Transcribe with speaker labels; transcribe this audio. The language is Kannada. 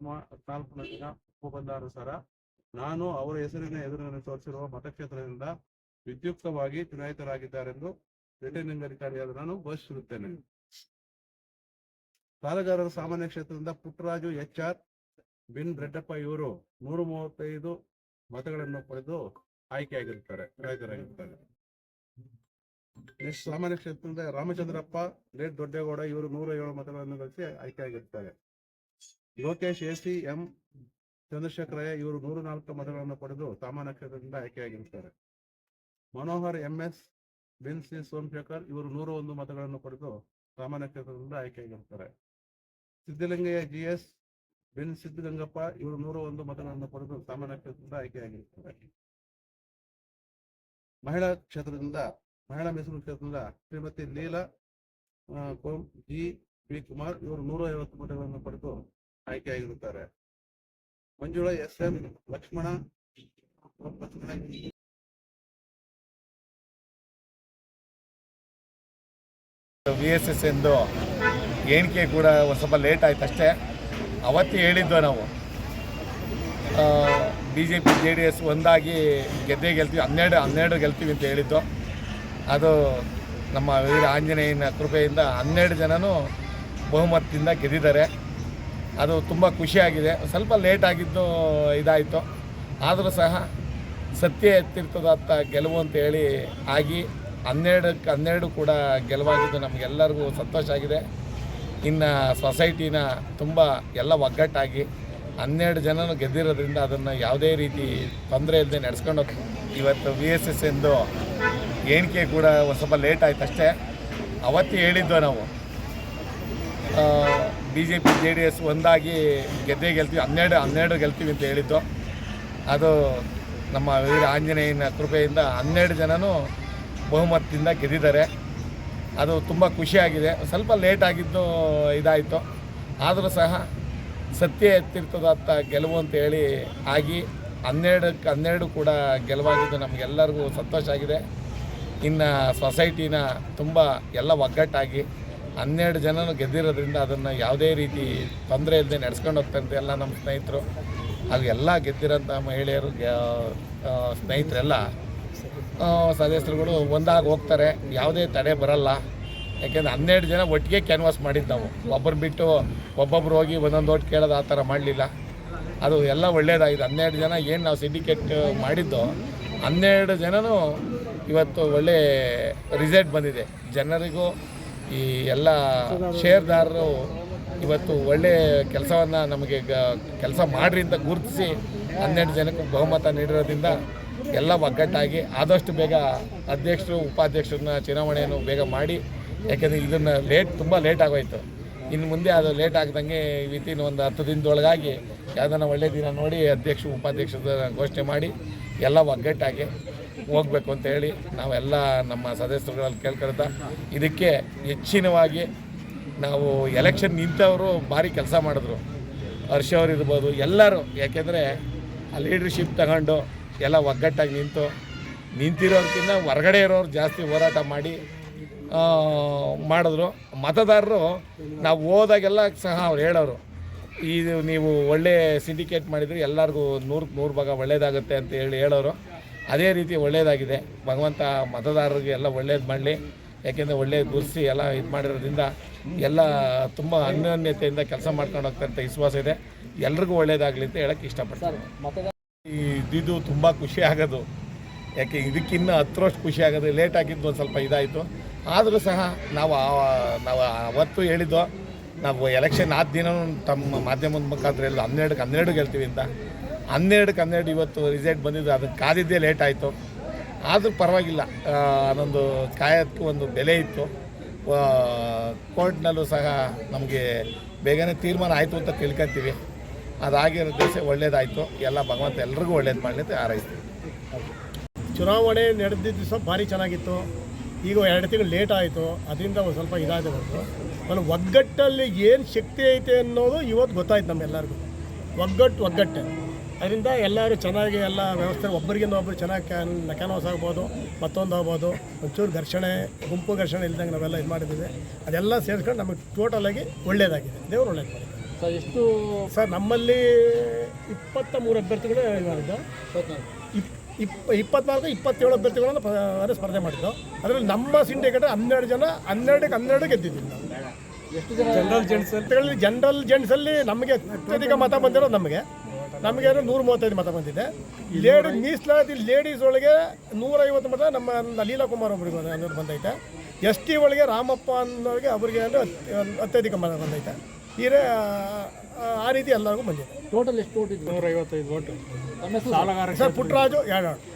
Speaker 1: ಹದಿನಾಲ್ಕನೇ ದಿನ ಬಂದಾನುಸಾರ ನಾನು ಅವರ ಹೆಸರಿನ ಎದುರಿನಲ್ಲಿ ತೋರಿಸಿರುವ ಮತಕ್ಷೇತ್ರದಿಂದ ವಿದ್ಯುಕ್ತವಾಗಿ ಚುನಾಯಿತರಾಗಿದ್ದಾರೆಂದು ರಿಟರ್ನಿಂಗ್ ಅಧಿಕಾರಿಯಾದ ನಾನು ಘೋಷಿಸಿರುತ್ತೇನೆ. ಸಾಲಗಾರರ ಸಾಮಾನ್ಯ ಕ್ಷೇತ್ರದಿಂದ ಪುಟ್ಟರಾಜು ಎಚ್ ಆರ್ ಬಿನ್ ರೆಡ್ಡಪ್ಪ ಇವರು ನೂರ ಮೂವತ್ತೈದು ಮತಗಳನ್ನು ಪಡೆದು ಆಯ್ಕೆಯಾಗಿರುತ್ತಾರೆ, ಚುನಾಯಿತರಾಗಿರುತ್ತಾರೆ. ನೆಕ್ಸ್ಟ್ ಸಾಮಾನ್ಯ ಕ್ಷೇತ್ರದಿಂದ ರಾಮಚಂದ್ರಪ್ಪ, ಲೇಟ್ ದೊಡ್ಡೇಗೌಡ ಇವರು ನೂರ ಏಳು ಮತಗಳನ್ನು ಗಳಿಸಿ ಆಯ್ಕೆಯಾಗಿರ್ತಾರೆ Lokesh, A C, M Chandrashekaraiah ಇವರು ನೂರ ನಾಲ್ಕು ಮತಗಳನ್ನು ಪಡೆದು ಸಾಮಾನ್ಯ ಕ್ಷೇತ್ರದಿಂದ ಆಯ್ಕೆಯಾಗಿರುತ್ತಾರೆ ಮನೋಹರ್ ಎಂ ಎಸ್ ಬಿನ್ ಸಿ ಸೋಮಶೇಖರ್ ಇವರು ನೂರ ಒಂದು ಮತಗಳನ್ನು ಪಡೆದು ಸಾಮಾನ್ಯ ಕ್ಷೇತ್ರದಿಂದ ಆಯ್ಕೆಯಾಗಿರುತ್ತಾರೆ ಸಿದ್ದಲಿಂಗಯ್ಯ ಜಿ ಎಸ್ ಬಿನ್ ಸಿದ್ದಗಂಗಪ್ಪ ಇವರು ನೂರ ಒಂದು ಮತಗಳನ್ನು ಪಡೆದು ಸಾಮಾನ್ಯ ಕ್ಷೇತ್ರದಿಂದ ಆಯ್ಕೆಯಾಗಿರುತ್ತಾರೆ ಮಹಿಳಾ ಕ್ಷೇತ್ರದಿಂದ, ಮಹಿಳಾ ಮೀಸಲು ಕ್ಷೇತ್ರದಿಂದ ಶ್ರೀಮತಿ ಲೀಲಾ ಜಿ ಪಿ ಕುಮಾರ್ ಇವರು ನೂರ ಐವತ್ತು ಮತಗಳನ್ನು ಪಡೆದು ಆಯ್ಕೆಯಾಗಿರುತ್ತಾರೆ. Manjula S M Lakshmana.
Speaker 2: V S S ಎಂದು ಎಣಿಕೆ ಕೂಡ ಒಂದು ಸ್ವಲ್ಪ ಲೇಟ್ ಆಯ್ತು ಅಷ್ಟೇ. ಅವತ್ತೇ ಹೇಳಿದ್ದು ನಾವು. B J P J D S ಒಂದಾಗಿ ಗೆದ್ದೇ ಗೆಲ್ತೀವಿ, ಹನ್ನೆರಡು ಹನ್ನೆರಡು ಗೆಲ್ತೀವಿ ಅಂತ ಹೇಳಿದ್ದು. ಅದು ನಮ್ಮ ವೀರ ಆಂಜನೇಯನ ಕೃಪೆಯಿಂದ ಹನ್ನೆರಡು ಜನನೂ ಬಹುಮತದಿಂದ ಗೆದ್ದಿದ್ದಾರೆ. ಅದು ತುಂಬ ಖುಷಿಯಾಗಿದೆ. ಸ್ವಲ್ಪ ಲೇಟ್ ಆಗಿದ್ದು ಇದಾಯಿತು. ಆದರೂ ಸಹ ಸತ್ಯ ಎತ್ತಿರ್ತದತ್ತ ಗೆಲುವು ಅಂತ ಹೇಳಿ ಆಗಿ ಹನ್ನೆರಡಕ್ಕೆ ಹನ್ನೆರಡು ಕೂಡ ಗೆಲುವಾಗಿದ್ದು ನಮಗೆಲ್ಲರಿಗೂ ಸಂತೋಷ ಆಗಿದೆ. ಇನ್ನು ಸೊಸೈಟಿನ ತುಂಬ ಎಲ್ಲ ಒಗ್ಗಟ್ಟಾಗಿ ಹನ್ನೆರಡು ಜನನು ಗೆದ್ದಿರೋದ್ರಿಂದ ಅದನ್ನು ಯಾವುದೇ ರೀತಿ ತೊಂದರೆ ಇಲ್ಲದೆ ನಡೆಸ್ಕೊಂಡು ಇವತ್ತು ವಿ ಎಸ್ ಎಸ್ ಎಂದು ಎಣಿಕೆ ಕೂಡ ಸ್ವಲ್ಪ ಲೇಟ್ ಆಯ್ತು ಅಷ್ಟೇ ಅವತ್ತೇ ಹೇಳಿದ್ದು ನಾವು. B J P J D S ಒಂದಾಗಿ ಗೆದ್ದೇ ಗೆಲ್ತೀವಿ. ಹನ್ನೆರಡು ಹನ್ನೆರಡು ಗೆಲ್ತೀವಿ ಅಂತ ಹೇಳಿದ್ದು. ಅದು ನಮ್ಮ ವೀರ ಆಂಜನೇಯನ ಕೃಪೆಯಿಂದ ಹನ್ನೆರಡು ಜನನೂ ಬಹುಮತದಿಂದ ಗೆದ್ದಿದ್ದಾರೆ. ಅದು ತುಂಬ ಖುಷಿಯಾಗಿದೆ. ಸ್ವಲ್ಪ ಲೇಟ್ ಆಗಿದ್ದು ಇದಾಯಿತು. ಆದರೂ ಸಹ ಸತ್ಯ ಎತ್ತಿರ್ತದತ್ತ ಗೆಲುವು ಅಂತ ಹೇಳಿ ಆಗಿ ಹನ್ನೆರಡಕ್ಕೆ ಹನ್ನೆರಡು ಕೂಡ ಗೆಲುವಾಗಿದ್ದು ನಮಗೆಲ್ಲರಿಗೂ ಸಂತೋಷ ಆಗಿದೆ. ಇನ್ನು ಸೊಸೈಟಿನ ತುಂಬ ಎಲ್ಲ ಒಗ್ಗಟ್ಟಾಗಿ ಹನ್ನೆರಡು ಜನನು ಗೆದ್ದಿರೋದ್ರಿಂದ ಅದನ್ನು ಯಾವುದೇ ರೀತಿ ತೊಂದರೆ ಇಲ್ಲದೆ ನಡೆಸ್ಕೊಂಡು ಹೋಗ್ತಾರಂತೆ ಎಲ್ಲ ನಮ್ಮ ಸ್ನೇಹಿತರು. ಹಾಗೆ ಎಲ್ಲ ಗೆದ್ದಿರೋಂಥ ಮಹಿಳೆಯರು ಸ್ನೇಹಿತರೆಲ್ಲ ಸದಸ್ಯರುಗಳು ಒಂದಾಗಿ ಹೋಗ್ತಾರೆ. ಯಾವುದೇ ತಡೆ ಬರಲ್ಲ. ಯಾಕೆಂದರೆ ಹನ್ನೆರಡು ಜನ ಒಟ್ಟಿಗೆ ಕ್ಯಾನ್ವಾಸ್ ಮಾಡಿದ್ದು ನಾವು. ಒಬ್ಬರು ಬಿಟ್ಟು ಒಬ್ಬೊಬ್ರು ಹೋಗಿ ಒಂದೊಂದು ಓಟ್ ಕೇಳೋದು ಆ ಥರ ಮಾಡಲಿಲ್ಲ. ಅದು ಎಲ್ಲ ಒಳ್ಳೆಯದಾಗಿದೆ ಹನ್ನೆರಡು ಜನ ಏನು ನಾವು ಸಿಂಡಿಕೇಟ್ ಮಾಡಿದ್ದು, ಹನ್ನೆರಡು ಜನನೂ ಇವತ್ತು ಒಳ್ಳೆ ರಿಸಲ್ಟ್ ಬಂದಿದೆ. ಜನರಿಗೂ ಈ ಎಲ್ಲ ಷೇರ್ದಾರರು ಇವತ್ತು ಒಳ್ಳೆ ಕೆಲಸವನ್ನು ನಮಗೆ ಕೆಲಸ ಮಾಡ್ರಿ ಅಂತ ಗುರುತಿಸಿ ಹನ್ನೆರಡು ಜನಕ್ಕೆ ಬಹುಮತ ನೀಡಿರೋದ್ರಿಂದ ಎಲ್ಲ ಒಗ್ಗಟ್ಟಾಗಿ ಆದಷ್ಟು ಬೇಗ ಅಧ್ಯಕ್ಷರು, ಉಪಾಧ್ಯಕ್ಷರನ್ನ ಚುನಾವಣೆಯನ್ನು ಬೇಗ ಮಾಡಿ, ಯಾಕೆಂದರೆ ಇದನ್ನು ಲೇಟ್, ತುಂಬ ಲೇಟ್ ಆಗೋಯ್ತು. ಇನ್ನು ಮುಂದೆ ಅದು ಲೇಟ್ ಆಗ್ದಂಗೆ ವಿತಿನ್ ಒಂದು ಹತ್ತು ದಿನದೊಳಗಾಗಿ ಯಾವುದನ್ನ ಒಳ್ಳೆಯ ದಿನ ನೋಡಿ ಅಧ್ಯಕ್ಷರು ಉಪಾಧ್ಯಕ್ಷರ ಘೋಷಣೆ ಮಾಡಿ ಎಲ್ಲ ಒಗ್ಗಟ್ಟಾಗಿ ಹೋಗ್ಬೇಕು ಅಂತ ಹೇಳಿ ನಾವೆಲ್ಲ ನಮ್ಮ ಸದಸ್ಯರುಗಳಲ್ಲಿ ಕೇಳ್ಕೊಳ್ತಾ ಇದಕ್ಕೆ ಹೆಚ್ಚಿನವಾಗಿ ನಾವು ಎಲೆಕ್ಷನ್ ನಿಂತವರು ಭಾರಿ ಕೆಲಸ ಮಾಡಿದ್ರು. ಹರ್ಷ ಅವರು ಇರ್ಬೋದು, ಎಲ್ಲರೂ. ಯಾಕೆಂದರೆ ಆ ಲೀಡರ್ಶಿಪ್ ತಗೊಂಡು ಎಲ್ಲ ಒಗ್ಗಟ್ಟಾಗಿ ನಿಂತು ನಿಂತಿರೋರ್ಕಿಂತ ಹೊರಗಡೆ ಇರೋರು ಜಾಸ್ತಿ ಹೋರಾಟ ಮಾಡಿ ಮಾಡಿದ್ರು. ಮತದಾರರು ನಾವು ಹೋದಾಗೆಲ್ಲ ಸಹ ಅವ್ರು ಹೇಳೋರು, ಇದು ನೀವು ಒಳ್ಳೆ ಸಿಂಡಿಕೇಟ್ ಮಾಡಿದರೆ ಎಲ್ಲರಿಗೂ ನೂರು ನೂರು ಭಾಗ ಒಳ್ಳೆಯದಾಗುತ್ತೆ ಅಂತ ಹೇಳಿ ಹೇಳೋರು. ಅದೇ ರೀತಿ ಒಳ್ಳೆಯದಾಗಿದೆ ಭಗವಂತ ಮತದಾರರಿಗೆ ಎಲ್ಲ ಒಳ್ಳೇದು ಮಾಡಲಿ. ಯಾಕೆಂದರೆ ಒಳ್ಳೆಯ ಗುರುಸಿ ಎಲ್ಲ ಇದು ಮಾಡಿರೋದ್ರಿಂದ ಎಲ್ಲ ತುಂಬ ಅನ್ಯೋನ್ಯತೆಯಿಂದ ಕೆಲಸ ಮಾಡ್ಕೊಂಡು ಹೋಗ್ತಾರಂತ ವಿಶ್ವಾಸ ಇದೆ. ಎಲ್ರಿಗೂ ಒಳ್ಳೇದಾಗಲಿ ಅಂತ ಹೇಳಕ್ಕೆ ಇಷ್ಟಪಡ್ತಾರೆ ಈ ಇದು ತುಂಬ ಖುಷಿ ಆಗೋದು. ಯಾಕೆ ಇದಕ್ಕಿನ್ನ ಹತ್ತರಷ್ಟು ಖುಷಿ ಆಗೋದು. ಲೇಟ್ ಆಗಿದ್ದು ಒಂದು ಸ್ವಲ್ಪ ಇದಾಯಿತು. ಆದರೂ ಸಹ ನಾವು ನಾವು ಅವತ್ತು ಹೇಳಿದ್ದು ನಾವು ಎಲೆಕ್ಷನ್ ಆದ ದಿನ ತಮ್ಮ ಮಾಧ್ಯಮದ ಮುಖಾಂತರ ಎಲ್ಲ ಹನ್ನೆರಡು ಹನ್ನೆರಡು ಗೆಲ್ತೀವಿ ಅಂತ. ಹನ್ನೆರಡಕ್ಕೆ ಹನ್ನೆರಡು ಇವತ್ತು ರಿಸಲ್ಟ್ ಬಂದಿದ್ದು ಅದಕ್ಕೆ ಕಾದಿದ್ದೇ ಲೇಟ್ ಆಯಿತು. ಆದರೂ ಪರವಾಗಿಲ್ಲ. ಅದೊಂದು ಕಾಯಕ್ಕೆ ಒಂದು ಬೆಲೆ ಇತ್ತು. ಕೋರ್ಟ್ನಲ್ಲೂ ಸಹ ನಮಗೆ ಬೇಗನೆ ತೀರ್ಮಾನ ಆಯಿತು ಅಂತ ತಿಳ್ಕೊತೀವಿ. ಅದಾಗಿರೋ ದೇಶ ಒಳ್ಳೇದಾಯಿತು. ಎಲ್ಲ ಭಗವಂತ ಎಲ್ರಿಗೂ ಒಳ್ಳೇದು ಮಾಡಲಿ ಆರೈಸ್ತೀವಿ
Speaker 3: ಚುನಾವಣೆ ನಡೆದಿದ್ದ ದಿವಸ ಭಾರಿ ಚೆನ್ನಾಗಿತ್ತು. ಈಗ ಎರಡು ತಿಂಗಳು ಲೇಟ್ ಆಯಿತು. ಅದರಿಂದ ಒಂದು ಸ್ವಲ್ಪ ಇದಾಗಿದೆ ಬಂತು ಆಮೇಲೆ ಒಗ್ಗಟ್ಟಲ್ಲಿ ಏನು ಶಕ್ತಿ ಐತೆ ಅನ್ನೋದು ಇವತ್ತು ಗೊತ್ತಾಯ್ತು ನಮ್ಮೆಲ್ಲರಿಗೂ ಒಗ್ಗಟ್ಟು, ಒಗ್ಗಟ್ಟೆ. ಅದರಿಂದ ಎಲ್ಲರೂ ಚೆನ್ನಾಗಿ ಎಲ್ಲ ವ್ಯವಸ್ಥೆ ಒಬ್ಬರಿಗಿಂತ ಒಬ್ಬರು ಚೆನ್ನಾಗಿ ಕ್ಯಾನ್ ಕ್ಯಾನ್ವಾಸ್ ಆಗ್ಬೋದು ಮತ್ತೊಂದು ಆಗ್ಬೋದು ಒಂಚೂರು ಘರ್ಷಣೆ ಗುಂಪು ಘರ್ಷಣೆ ಇಲ್ದಂಗೆ ನಾವೆಲ್ಲ ಇದು ಮಾಡಿದ್ದೀವಿ. ಅದೆಲ್ಲ ಸೇರಿಸ್ಕೊಂಡು ನಮಗೆ ಟೋಟಲಾಗಿ ಒಳ್ಳೆಯದಾಗಿದೆ ದೇವರು ಒಳ್ಳೆಯದು ಮಾಡಿದ್ದಾರೆ.
Speaker 4: ಸರ್ ಎಷ್ಟು
Speaker 3: ಸರ್ ನಮ್ಮಲ್ಲಿ ಇಪ್ಪತ್ತ ಮೂರು ಅಭ್ಯರ್ಥಿಗಳು ಮಾಡಿದ್ದು ಇಪ್ಪ ಇಪ್ಪ ಇಪ್ಪತ್ನಾಲ್ಕು ಇಪ್ಪತ್ತೇಳು ಅಭ್ಯರ್ಥಿಗಳನ್ನು ಸ್ಪರ್ಧೆ ಮಾಡಿದ್ದು. ಅದರಲ್ಲಿ ನಮ್ಮ ಸಿಂಡಿಕೇಟ್ ಹನ್ನೆರಡು ಜನ ಹನ್ನೆರಡಕ್ಕೆ ಹನ್ನೆರಡು ಗೆದ್ದಿದ್ದೀವಿ ನಾವು.
Speaker 4: ಎಷ್ಟು ಜನ ಜನರಲ್ ಜೆಂಟ್ಸ್
Speaker 3: ಹೇಳಿ ಜನರಲ್ ಜೆಂಟ್ಸಲ್ಲಿ ನಮಗೆ ಅತ್ಯಧಿಕ ಮತ ಬಂದಿರೋದು ನಮಗೆ. ನಮಗೆ ನೂರ ಮೂವತ್ತೈದು ಮತ ಬಂದಿದೆ. ಲೇಡಿ ಮೀಸಲಾತಿ ಲೇಡೀಸ್ ಒಳಗೆ ನೂರೈವತ್ತು ಮತ ನಮ್ಮ ಲೀಲಾ ಕುಮಾರ್ ಒಬ್ಬರಿಗೆ ಅನ್ನೋದು ಬಂದೈತೆ. ಎಸ್ ಟಿ ಒಳಗೆ ರಾಮಪ್ಪ ಅನ್ನೋರಿಗೆ ಅವರಿಗೆ ಅಂದರೆ ಅತ್- ಅತ್ಯಧಿಕ ಮತ ಬಂದೈತೆ. ಹೀರೆ ಆ ರೀತಿ ಎಲ್ಲರಿಗೂ ಬಂದಿದೆ.
Speaker 4: ಟೋಟಲ್ ಎಷ್ಟು ಓಟ್
Speaker 5: ನೂರೈವತ್ತೈದು ಓಟು
Speaker 3: ಸರ್ ಪುಟ್ಟರಾಜು ಎರಡು.